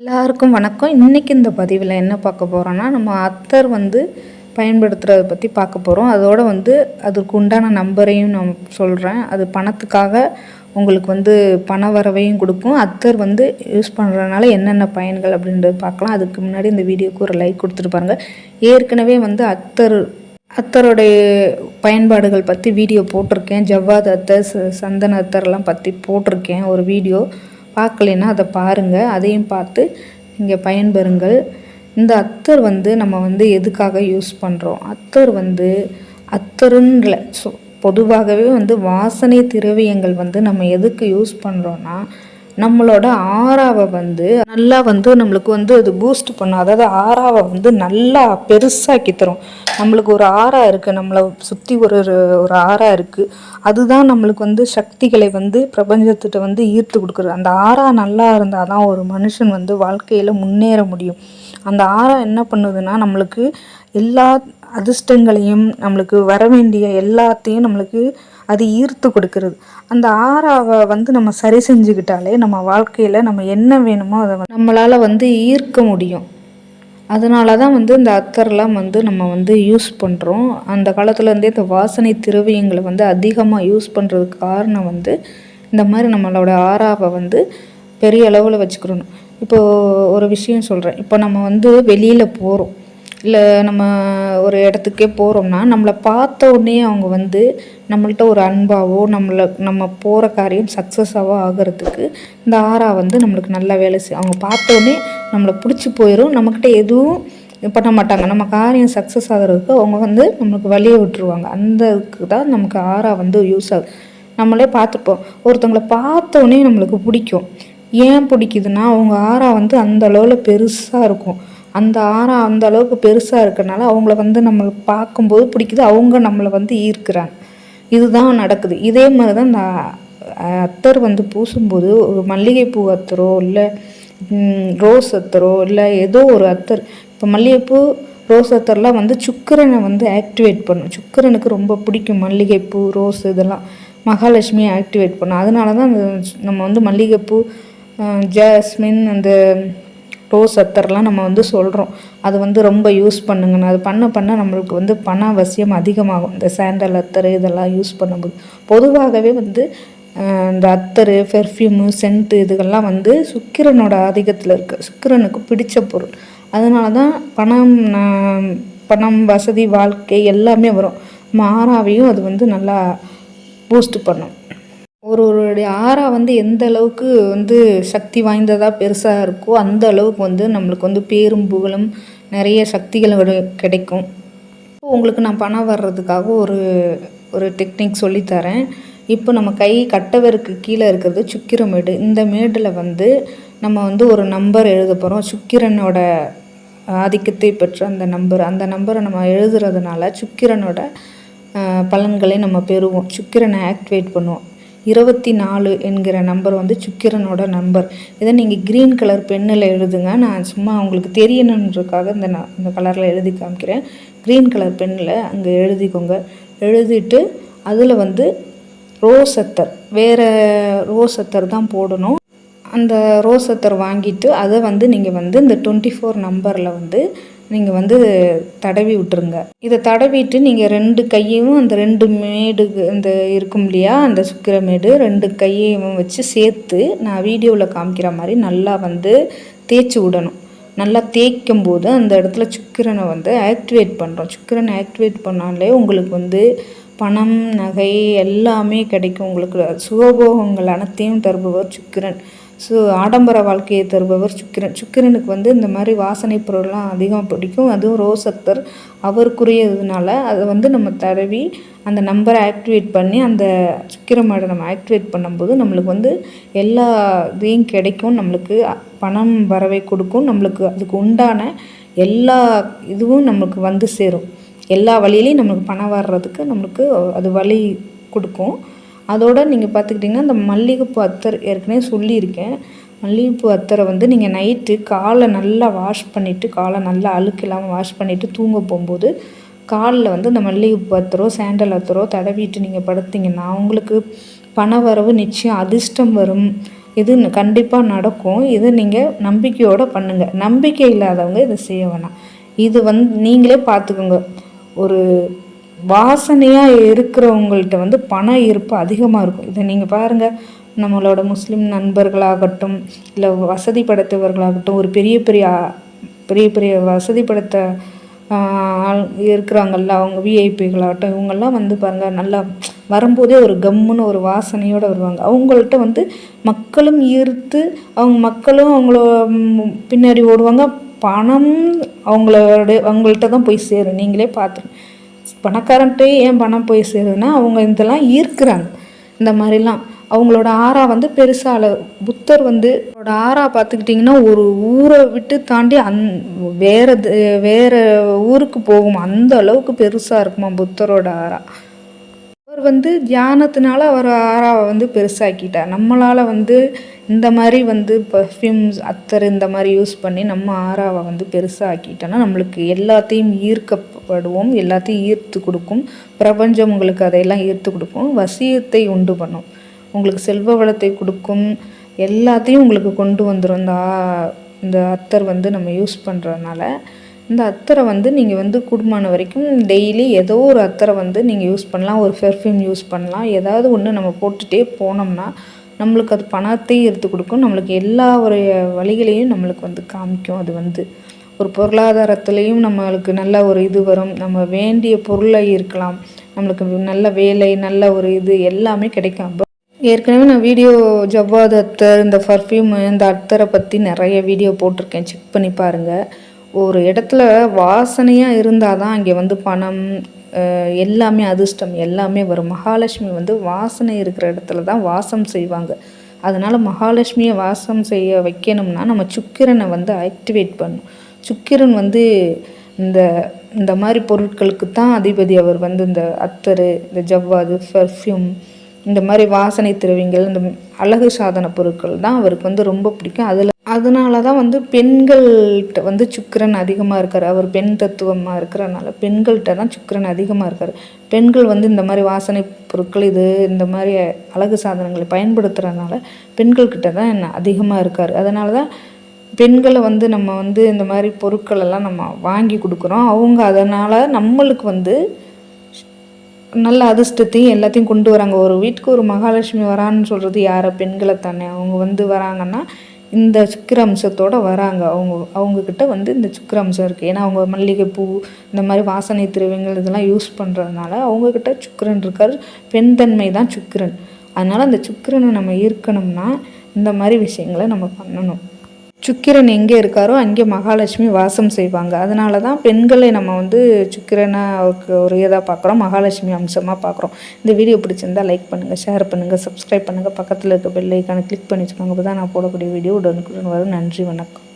எல்லாருக்கும் வணக்கம். இன்றைக்கி இந்த பதிவில் என்ன பார்க்க போகிறோன்னா நம்ம அத்தர் வந்து பயன்படுத்துகிறத பற்றி பார்க்க போகிறோம் அதோட வந்து அதுக்கு உண்டான நம்பரையும் நான் சொல்கிறேன் அது பணத்துக்காக உங்களுக்கு வந்து பண வரவையும் கொடுக்கும். அத்தர் வந்து யூஸ் பண்ணுறதுனால என்னென்ன பயன்கள் அப்படின்றது பார்க்கலாம். அதுக்கு முன்னாடி இந்த வீடியோக்கு ஒரு லைக் கொடுத்துட்டு பாருங்கள் ஏற்கனவே வந்து அத்தர் அத்தருடைய பயன்பாடுகள் பற்றி வீடியோ போட்டிருக்கேன். ஜவ்வாத் அத்தர் ச- சந்தன அத்தர்லாம் பற்றி போட்டிருக்கேன் ஒரு வீடியோ. பார்க்கலைன்னா அதை பாருங்கள் அதையும் பார்த்து நீங்கள் பயன்பெறுங்கள். இந்த அத்தர் வந்து நம்ம வந்து எதுக்காக யூஸ் பண்ணுறோம் அத்தர் வந்து அத்தருன்ல ஸோ பொதுவாகவே வந்து வாசனை திரவியங்கள் வந்து நம்ம எதுக்கு யூஸ் பண்ணுறோன்னா நம்மளோட ஆறாவை வந்து நல்லா வந்து நம்மளுக்கு வந்து அது பூஸ்ட் பண்ணும். அதாவது ஆறாவை வந்து நல்லா பெருசாக்கி தரும். நம்மளுக்கு ஒரு ஆறா இருக்குது நம்மளை சுற்றி ஒரு ஒரு- ஒரு ஆறா இருக்குது அதுதான் நம்மளுக்கு வந்து சக்திகளை வந்து பிரபஞ்சத்திட்ட வந்து ஈர்த்து கொடுக்குறது அந்த ஆறா நல்லா இருந்தால் தான் ஒரு மனுஷன் வந்து வாழ்க்கையில் முன்னேற முடியும். அந்த ஆறா என்ன பண்ணுதுன்னா நம்மளுக்கு எல்லா அதிர்ஷ்டங்களையும் நம்மளுக்கு வர வேண்டிய எல்லாத்தையும் நம்மளுக்கு அது ஈர்த்து கொடுக்கறது. அந்த ஆறாவை வந்து நம்ம சரி செஞ்சுக்கிட்டாலே நம்ம வாழ்க்கையில் நம்ம என்ன வேணுமோ அதை நம்மளால் வந்து ஈர்க்க முடியும். அதனால தான் வந்து இந்த அத்தர்லாம் வந்து நம்ம வந்து யூஸ் பண்ணுறோம் அந்த காலத்துலேருந்தே இந்த வாசனை திரவியங்களை வந்து அதிகமாக யூஸ் பண்ணுறதுக்கு காரணம் வந்து இந்த மாதிரி நம்மளோட ஆறாவை வந்து பெரிய அளவில் வச்சுக்கிறணும் இப்போது ஒரு விஷயம் சொல்கிறேன் இப்போ நம்ம வந்து வெளியில் போகிறோம் இல்லை நம்ம ஒரு இடத்துக்கே போகிறோம்னா நம்மளை பார்த்த உடனே அவங்க வந்து நம்மள்ட்ட ஒரு அன்பாவோ நம்மளை நம்ம போகிற காரியம் சக்ஸஸாவோ ஆகிறதுக்கு இந்த ஆறா வந்து நம்மளுக்கு நல்லா வேலை செய்யும் அவங்க பார்த்த உடனே நம்மளை பிடிச்சி போயிடும் நம்மக்கிட்ட எதுவும் பண்ண மாட்டாங்க. நம்ம காரியம் சக்ஸஸ் ஆகிறதுக்கு அவங்க வந்து நம்மளுக்கு வழியை விட்டுருவாங்க. அந்த இதுக்கு தான் நமக்கு ஆறா வந்து யூஸ் ஆகுது. நம்மளே பார்த்துப்போம். ஒருத்தவங்களை பார்த்த உடனே நம்மளுக்கு பிடிக்கும். ஏன் பிடிக்குதுன்னா அவங்க ஆறா வந்து அந்த அளவில் பெருசாக இருக்கும். அந்த ஆறா அந்த அளவுக்கு பெருசாக இருக்கனால அவங்கள வந்து நம்மளுக்கு பார்க்கும்போது பிடிக்குது. அவங்க நம்மளை வந்து ஈர்க்கிறாங்க. இதுதான் நடக்குது. இதே மாதிரி தான் இந்த அத்தர் வந்து பூசும்போது ஒரு மல்லிகைப்பூ அத்தரோ இல்லை ரோஸ் அத்தரோ இல்லை ஏதோ ஒரு அத்தர் இப்போ மல்லிகைப்பூ ரோஸ் அத்தர்லாம் வந்து சுக்கிரனை வந்து ஆக்டிவேட் பண்ணும். சுக்கிரனுக்கு ரொம்ப பிடிக்கும் மல்லிகைப்பூ ரோஸ் இதெல்லாம். மகாலட்சுமியை ஆக்டிவேட் பண்ணும். அதனால தான் அந்த நம்ம வந்து மல்லிகைப்பூ ஜாஸ்மின் அந்த ரோஸ் அத்தர்லாம் நம்ம வந்து சொல்கிறோம் அது வந்து ரொம்ப யூஸ் பண்ணுங்கன்னு. அது பண்ண பண்ண நம்மளுக்கு வந்து பண அவசியம் அதிகமாகும். இந்த சாண்டல் அத்தர் இதெல்லாம் யூஸ் பண்ணும்போது. பொதுவாகவே வந்து இந்த அத்தர் பெர்ஃப்யூமு சென்ட்டு இதுகெல்லாம் வந்து சுக்கிரனோட ஆதிக்கத்தில் இருக்குது சுக்கிரனுக்கு பிடிச்ச பொருள். அதனால தான் பணம் நான் பணம் வசதி வாழ்க்கை எல்லாமே வரும். மாறாவையும் அது வந்து நல்லா பூஸ்ட் பண்ணும். ஒருவருடைய ஆறா வந்து எந்த அளவுக்கு வந்து சக்தி வாய்ந்ததாக பெருசாக இருக்கோ அந்த அளவுக்கு வந்து நம்மளுக்கு வந்து பேரும் புகழும் நிறைய சக்திகள் கிடைக்கும். இப்போ உங்களுக்கு நான் பணம் வர்றதுக்காக ஒரு ஒரு டெக்னிக் சொல்லித்தரேன் இப்போ நம்ம கை கட்டவருக்கு கீழே இருக்கிறது சுக்கிர மேடு. இந்த மேடில் வந்து நம்ம வந்து ஒரு நம்பர் எழுத போகிறோம் சுக்கிரனோட ஆதிக்கத்தை பெற்ற அந்த நம்பர். அந்த நம்பரை நம்ம எழுதுறதுனால சுக்கிரனோட பலன்களை நம்ம பெறுவோம். சுக்கிரனை ஆக்டிவேட் பண்ணுவோம். இருபத்தி நாலு என்கிற நம்பர் வந்து சுக்கிரனோட நம்பர். இதை நீங்கள் க்ரீன் கலர் பென்னில் எழுதுங்க. நான் சும்மா உங்களுக்கு தெரியணுன்றதுக்காக இந்த நான் இந்த கலரில் எழுதி காமிக்கிறேன். க்ரீன் கலர் பென்னில் அங்கே எழுதிக்கோங்க. எழுதிட்டு அதில் வந்து ரோஸ் அத்தர் வேறு ரோஸ் அத்தர் தான் போடணும். அந்த ரோஸ் அத்தர் வாங்கிட்டு அதை வந்து நீங்கள் வந்து இந்த டுவெண்ட்டி ஃபோர் நம்பரில் வந்து நீங்கள் வந்து தடவி விட்டுருங்க. இதை தடவிட்டு நீங்கள் ரெண்டு கையையும் அந்த ரெண்டு மேடு இந்த இருக்கும் இல்லையா அந்த சுக்கிர மேடு ரெண்டு கையையும் வச்சு சேர்த்து நான் வீடியோவில் காமிக்கிற மாதிரி நல்லா வந்து தேய்ச்சி விடணும். நல்லா தேய்க்கும் போது அந்த இடத்துல சுக்கிரனை வந்து ஆக்டிவேட் பண்ணுறோம் சுக்கிரனை ஆக்டிவேட் பண்ணாலே உங்களுக்கு வந்து பணம் நகை எல்லாமே கிடைக்கும். உங்களுக்கு சுகபோகங்கள் அனைத்தையும் தருபவர் சுக்கிரன். ஸோ ஆடம்பர வாழ்க்கையை தருபவர் சுக்கிரன். சுக்கிரனுக்கு வந்து இந்த மாதிரி வாசனை பொருள்லாம் அதிகம் பிடிக்கும். அதுவும் ரோஸ் அத்தர் அவருக்குரியதுனால அதை வந்து நம்ம தடவி அந்த நம்பரை ஆக்டிவேட் பண்ணி அந்த சுக்கிர மாடை நம்ம ஆக்டிவேட் பண்ணும்போது நம்மளுக்கு வந்து எல்லா இதையும் கிடைக்கும். நம்மளுக்கு பணம் வரவை கொடுக்கும். நம்மளுக்கு அதுக்கு உண்டான எல்லா இதுவும் நம்மளுக்கு வந்து சேரும். எல்லா வழியிலையும் நம்மளுக்கு பணம் வர்றதுக்கு நம்மளுக்கு அது வழி கொடுக்கும். அதோட நீங்கள் பார்த்துக்கிட்டிங்கன்னா இந்த மல்லிகைப்பூ அத்தர் ஏற்கனவே சொல்லியிருக்கேன். மல்லிகைப்பூ அத்தரை வந்து நீங்கள் நைட்டு காலை நல்லா வாஷ் பண்ணிவிட்டு காலை நல்லா அழுக்கு இல்லாமல் வாஷ் பண்ணிவிட்டு தூங்க போகும்போது காலில் வந்து இந்த மல்லிகைப்பூ அத்தரோ சாண்டல் அத்தரோ தடவிட்டு நீங்கள் படுத்திங்கன்னா உங்களுக்கு பண வரவு நிச்சயம் அதிர்ஷ்டம் வரும். இது கண்டிப்பாக நடக்கும். இது நீங்கள் நம்பிக்கையோடு பண்ணுங்கள் நம்பிக்கை இல்லாதவங்க இதை செய்ய வேணாம். இது வந்து நீங்களே பார்த்துக்கோங்க ஒரு வாசனையாக இருக்கிறவங்கள்ட்ட வந்து பண ஈர்ப்பு அதிகமாக இருக்கும். இதை நீங்கள் பாருங்கள் நம்மளோட முஸ்லீம் நண்பர்களாகட்டும் இல்லை வசதி படைத்தவர்களாகட்டும் ஒரு பெரிய பெரிய பெரிய பெரிய வசதி படைத்த ஆள் இருக்கிறாங்கல்ல அவங்க விஐபிகளாகட்டும் இவங்கெல்லாம் வந்து பாருங்கள் நல்லா வரும்போதே ஒரு கம்முன்னு ஒரு வாசனையோடு வருவாங்க. அவங்கள்ட்ட வந்து மக்களும் ஈர்த்து அவங்க மக்களும் அவங்கள பின்னாடி ஓடுவாங்க. பணம் அவங்களோட அவங்கள்ட்ட தான் போய் சேரும். நீங்களே பார்த்துருங்க. பணக்காரன்ட்டே ஏன் பணம் போய் சேருதுன்னா அவங்க இதெல்லாம் ஈர்க்கிறாங்க. இந்த மாதிரிலாம். அவங்களோட ஆறா வந்து பெருசாக அளவு புத்தர் வந்து அவரோட ஆறா பார்த்துக்கிட்டிங்கன்னா ஒரு ஊரை விட்டு தாண்டி அந் வேறு வேறு ஊருக்கு போகும். அந்த அளவுக்கு பெருசாக இருக்குமா புத்தரோட ஆறா. அவர் வந்து தியானத்தினால அவர் ஆறாவை வந்து பெருசாக்கிட்டார். நம்மளால் வந்து இந்த மாதிரி வந்து பர்ஃப்யூம்ஸ் அத்தர் இந்த மாதிரி யூஸ் பண்ணி நம்ம ஆறாவை வந்து பெருசாக்கிட்டோன்னா நம்மளுக்கு எல்லாத்தையும் ஈர்க்கப்படுவோம் எல்லாத்தையும் ஈர்த்து கொடுக்கும். பிரபஞ்சம் உங்களுக்கு அதையெல்லாம் ஈர்த்து கொடுக்கும். வசியத்தை உண்டு பண்ணும். உங்களுக்கு செல்வ வளத்தை கொடுக்கும். எல்லாத்தையும் உங்களுக்கு கொண்டு வந்துடும் இந்த இந்த அத்தர் வந்து நம்ம யூஸ் பண்ணுறதுனால இந்த அத்தரை வந்து நீங்கள் வந்து குடும்பமான வரைக்கும் டெய்லி ஏதோ ஒரு அத்தரை வந்து நீங்கள் யூஸ் பண்ணலாம். ஒரு பெர்ஃப்யூம் யூஸ் பண்ணலாம். ஏதாவது ஒன்று நம்ம போட்டுகிட்டே போனோம்னா நம்மளுக்கு அது பணத்தையும் எடுத்து கொடுக்கும். நம்மளுக்கு எல்லா ஒரு வழிகளையும் நம்மளுக்கு வந்து காமிக்கும். அது வந்து ஒரு பொருளாதாரத்துலேயும் நம்மளுக்கு நல்ல ஒரு இது வரும். நம்ம வேண்டிய பொருளை இருக்கலாம். நம்மளுக்கு நல்ல வேலை நல்ல ஒரு இது எல்லாமே கிடைக்கும். ஏற்கனவே நான் வீடியோ ஜவ்வாது அத்தர் இந்த பர்ஃப்யூம் இந்த அத்தரை பற்றி நிறைய வீடியோ போட்டிருக்கேன். செக் பண்ணி பாருங்கள் ஒரு இடத்துல வாசனையாக இருந்தால் தான் அங்கே வந்து பணம் எல்லாமே அதிர்ஷ்டம் எல்லாமே வரும். மகாலட்சுமி வந்து வாசனை இருக்கிற இடத்துல தான் வாசம் செய்வாங்க. அதனால் மகாலட்சுமியை வாசம் செய்ய வைக்கணும்னா நம்ம சுக்கிரனை வந்து ஆக்டிவேட் பண்ணும் சுக்கிரன் வந்து இந்த இந்த மாதிரி பொருட்களுக்கு தான் அதிபதி. அவர் வந்து இந்த அத்தர் இந்த ஜவ்வாது பர்ஃப்யூம் இந்த மாதிரி வாசனை திரவியங்கள் இந்த அழகு சாதன பொருட்கள் தான் அவருக்கு வந்து ரொம்ப பிடிக்கும். அதில் அதனால தான் வந்து பெண்கள்கிட்ட வந்து சுக்கரன் அதிகமாக இருக்கார். அவர் பெண் தத்துவமாக இருக்கிறனால பெண்கள்கிட்ட தான் சுக்கரன் அதிகமாக இருக்கார். பெண்கள் வந்து இந்த மாதிரி வாசனை பொருட்கள் இது இந்த மாதிரி அழகு சாதனங்களை பயன்படுத்துகிறதுனால பெண்கள்கிட்ட தான் என்ன அதிகமாக இருக்கார். அதனால தான் பெண்களை வந்து நம்ம வந்து இந்த மாதிரி பொருட்கள் எல்லாம் நம்ம வாங்கி கொடுக்குறோம். அவங்க அதனால் நம்மளுக்கு வந்து நல்ல அதிர்ஷ்டத்தையும் எல்லாத்தையும் கொண்டு வராங்க. ஒரு வீட்டுக்கு ஒரு மகாலட்சுமி வரான்னு சொல்கிறது யாரை? பெண்களை தானே. அவங்க வந்து வராங்கன்னா இந்த சுக்கிர அம்சத்தோடு வராங்க. அவங்க அவங்கக்கிட்ட வந்து இந்த சுக்கிர அம்சம் இருக்குது ஏன்னா அவங்க மல்லிகைப்பூ இந்த மாதிரி வாசனை திரவியங்கள் இதெல்லாம் யூஸ் பண்ணுறதுனால அவங்கக்கிட்ட சுக்கிரன் இருக்கார். பெண் தன்மை தான் சுக்கிரன். அதனால் அந்த சுக்கிரனை நம்ம ஈர்க்கணும்னா இந்த மாதிரி விஷயங்களை நம்ம பண்ணணும். சுக்கிரன் எங்கே இருக்காரோ அங்கே மகாலட்சுமி வாசம் செய்வாங்க. அதனால தான் பெண்களை நம்ம வந்து சுக்கிரனை ஒரு இதாக பார்க்குறோம் மகாலட்சுமி அம்சமாக பார்க்குறோம். இந்த வீடியோ பிடிச்சிருந்தால் லைக் பண்ணுங்கள் ஷேர் பண்ணுங்கள் சப்ஸ்கிரைப் பண்ணுங்கள் பக்கத்தில் இருக்க பெல் ஐக்கானை கிளிக் பண்ணி வச்சுக்கோங்க. அப்போ தான் நான் போடக்கூடிய வீடியோ உடனுக்குடன் வரும். நன்றி வணக்கம்.